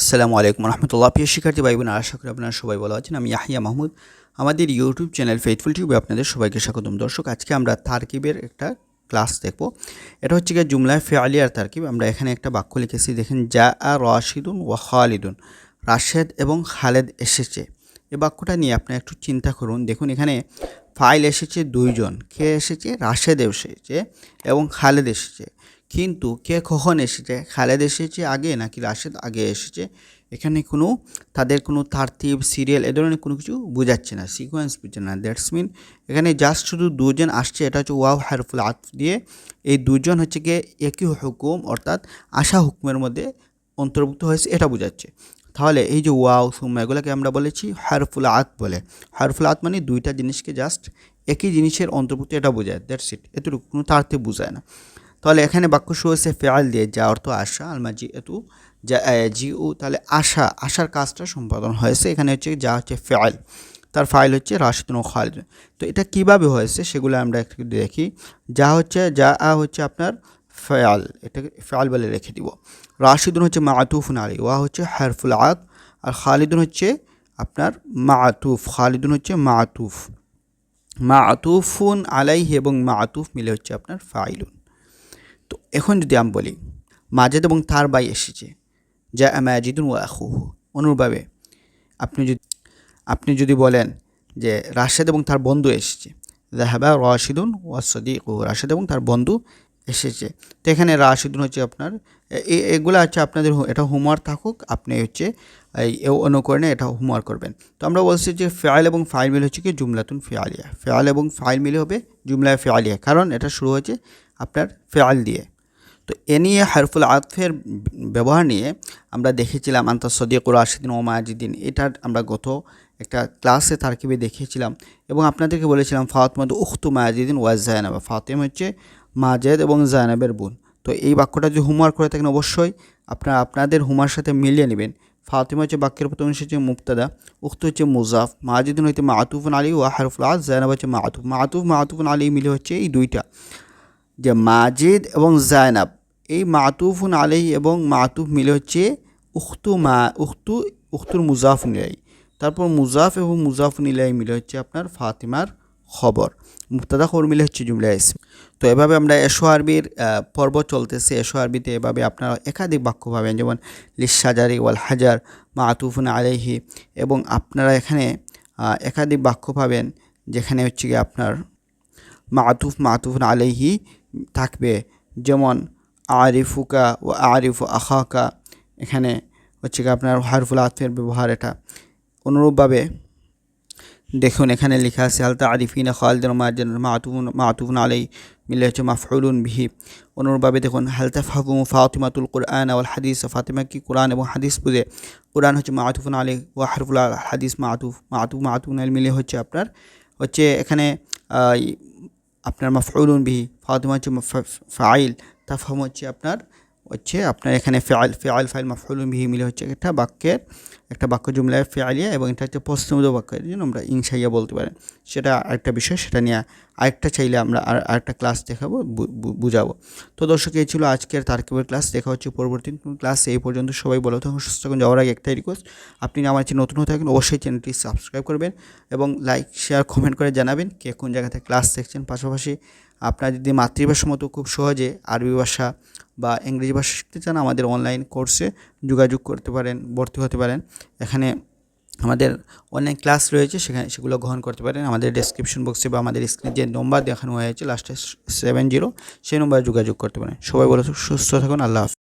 আসসালামু আলাইকুম রহমতুল্লাহ। প্রিয় শিক্ষার্থী ভাই বোন আশা করি আপনারা সবাই ভালো আছেন। আমি ইয়াহিয়া মাহমুদ। আমাদের ইউটিউব চ্যানেল ফেথফুল টিউবে আপনাদের সবাইকে স্বাগতম। দর্শক, আজকে আমরা তারকিবের একটা ক্লাস দেখব। এটা হচ্ছে গিয়ে জুমলায় ফেয়ালিয়ার তারকিব। আমরা এখানে একটা বাক্য লিখেছি, দেখেন যা আ রাশিদুন ও খালিদুন। রাশেদ এবং খালেদ এসেছে। এ বাক্যটা নিয়ে আপনি একটু চিন্তা করুন। দেখুন, এখানে ফাইল এসেছে দুইজন। কে এসেছে? রাশেদ এসেছে এবং খালেদ এসেছে। কিন্তু কে কখন এসেছে? খালেদ এসেছে আগে নাকি রাশেদ আগে এসেছে? এখানে কোনো, তাদের কোনো তারতিব, সিরিয়াল এ ধরনের কোনো কিছু বোঝাচ্ছে না সিকোয়েন্স বুঝছে না। দ্যাটস মিন এখানে জাস্ট শুধু দুজন আসছে, এটা হচ্ছে ওয়াও হারফুল আত দিয়ে। এই দুজন হচ্ছে গিয়ে একই হুকুম, অর্থাৎ আশা হুকুমের মধ্যে অন্তর্ভুক্ত হয়েছে, এটা বোঝাচ্ছে। তাহলে এই যে ওয়াও সুম্মা এগুলোকে আমরা বলেছি হারফুল আত বলে। হারফুল আত মানে দুইটা জিনিসকে জাস্ট একই জিনিসের অন্তর্ভুক্ত, এটা বোঝায়। দ্যাটস ইট এতটুকু, কোনো তারতে বোঝায় না। তাহলে এখানে বাক্য শুরু হয়েছে ফেয়াল দিয়ে, যা অর্থ আশা আলমাজি এতু যা জি উ তাহলে আশা, আশার কাজটা সম্পাদন হয়েছে। এখানে হচ্ছে যা হচ্ছে ফেয়াল তার ফাইল হচ্ছে রাশিদুন খালিদ। তো এটা কীভাবে হয়েছে সেগুলো আমরা একটু দেখি। যা হচ্ছে, যা, আ হচ্ছে আপনার ফয়াল এটাকে ফয়াল বলে রেখে দিব। রাশিদুন হচ্ছে মাতুফুন আলী ওয়া হচ্ছে হারফুল আত, আর খালিদুন হচ্ছে আপনার মাতুফ, খালিদুন হচ্ছে মাতুফ। মাতুফুন আলাইহি এবং মাতুফ মিলে হচ্ছে আপনার ফাইলুন। তো এখন যদি আমি বলি, মাজেদ এবং তার ভাই এসেছে, যা আমাজিদুন ও আহু অনুরূপভাবে আপনি যদি আপনি যদি বলেন যে রাশেদ এবং তার বন্ধু এসেছে জাহাবা রাশিদুন ওয়াসদিক ও রাশেদ এবং তার বন্ধু এসেছে। তো এখানে রাশিদুন হচ্ছে আপনার এগুলো হচ্ছে আপনাদের এটা হোমওয়ার্ক থাকুক, আপনি হচ্ছে এই অনুকরণে এটা হোমওয়ার্ক করবেন। তো আমরা বলছি যে ফেয়াল এবং ফাইল মিল হচ্ছে কি জুমলাতুন ফেয়ালিয়া। ফেয়াল এবং ফাইল মিলে হবে জুমলায় ফেয়ালিয়া, কারণ এটা শুরু হয়েছে আপনার ফেয়াল দিয়ে। তো এ নিয়ে হারফুল আতফের ব্যবহার নিয়ে আমরা দেখেছিলাম সদিক রাশিদিন ও মাজিদিন, এটার আমরা গত একটা ক্লাসে তারকিবে দেখিয়েছিলাম এবং আপনাদেরকে বলেছিলাম ফাতমাদ উখতু মায়াজিদিন ওয়াজ জায়নাবা, ফাতেম হচ্ছে মাজেদ এবং জায়নাবের বোন। তো এই বাক্যটা যদি হোমওয়ার্ক করে থাকেন অবশ্যই আপনারা আপনাদের হুমার সাথে মিলিয়ে নেবেন। ফাতিমা হচ্ছে বাক্যের প্রথম হচ্ছে মুক্তাদা উক্ত হচ্ছে মুজাফ, মাজিদিন হচ্ছে মাতুফুন আলী ও হারফুল আজ জায়নাব হচ্ছে মাতুফ। মাতুফ, মাতুফুন আলী মিলে হচ্ছে এই দুইটা। যে মাজিদ এবং জায়নাব এই মাতুফুন আলী এবং মাতুফ মিলে হচ্ছে উখতু মা, উখতু উখতুর মুজাফ নিলাই। তারপর মুজাফ এবং মুজাফ নিলাই মিলে হচ্ছে আপনার ফাতিমার খবর। মুক্তাদা খবর মিলে হচ্ছে জুমলা ইসম। তো এভাবে আমরা এশো আরবির পর্ব চলতেছে। এশো আরবিতে এভাবে আপনারা একাধিক বাক্য পাবেন, যেমন লিসাজারি ওয়াল হাজার মা আতুফুন আলাইহি, এবং আপনারা এখানে একাধিক বাক্য পাবেন, যেখানে হচ্ছে গিয়ে আপনার মা আতুফ মা আতুফুন আলাইহি থাকবে। যেমন আরিফুকা ও আরিফ আখাকা, এখানে হচ্ছে গিয়ে আপনার হারফুল আতফের ব্যবহার এটা। অনুরূপভাবে দেখুন, এখানে লেখা আছে আলতা আরিফিন খালদিন মাহাজন মাতুফুন মাতুফুন আলাই মিলে হচ্ছে মাফউলুন বিহি। অনুরূপভাবে দেখুন হালতা ফাহমু ফাতিমাতুল কোরআন আল হাদিস। ফাতিমা কি কোরআন এবং হাদিস বুঝে? কোরআন হচ্ছে মাতুফুন আলী ও হারফুল হাদিস মাতুফ মাতুফ মাতুফুন আল মিলে হচ্ছে আপনার, হচ্ছে এখানে আপনার মাফউলুন বিহি। ফাতিমা হচ্ছে ফাইল। তাফাম হচ্ছে আপনার হচ্ছে আপনার এখানে ফেয়াল ফেয়াল ফাইল মাফুলুম বিহি মিলে হচ্ছে একটা বাক্যের, একটা বাক্য জুমলায় ফেয়ালিয়া এবং এটা হচ্ছে পশ্চিমদ বাক্যের জন্য আমরা ইনসাইয়া বলতে পারেন সেটা আরেকটা বিষয়, সেটা নিয়ে আরেকটা চাইলে আমরা আর আরেকটা ক্লাস দেখাবো বুঝাবো। তো দর্শক, এই ছিল আজকের তারকিবের ক্লাস, দেখা হচ্ছে পরবর্তী ক্লাস, এই পর্যন্ত সবাই বলো থাকুন, সুস্থ থাকুন, যাওয়ার আগে একটাই রিকোয়েস্ট আপনি আমার চ্যানেল নতুন হয়ে থাকেন, অবশ্যই চ্যানেলটি সাবস্ক্রাইব করবেন এবং লাইক শেয়ার কমেন্ট করে জানাবেন কে কোন জায়গাতে ক্লাস দেখছেন। পাশাপাশি আপনার যদি মাতৃভাষা মতো খুব সহজে আরবি ভাষা বা ইংরেজি ভাষা শিখতে চান, আমাদের অনলাইন কোর্সে যোগাযোগ করতে পারেন, ভর্তি হতে পারেন। এখানে আমাদের অনলাইন ক্লাস রয়েছে, সেখানে সেগুলো গ্রহণ করতে পারেন। আমাদের ডেসক্রিপশন বক্সে বা আমাদের স্ক্রিনে যে নম্বর দেখানো হয়েছে লাস্টে সেভেন জিরো সেই নম্বরে যোগাযোগ করতে পারেন। সবাই বলে সুস্থ থাকুন, আল্লাহ হাফিজ।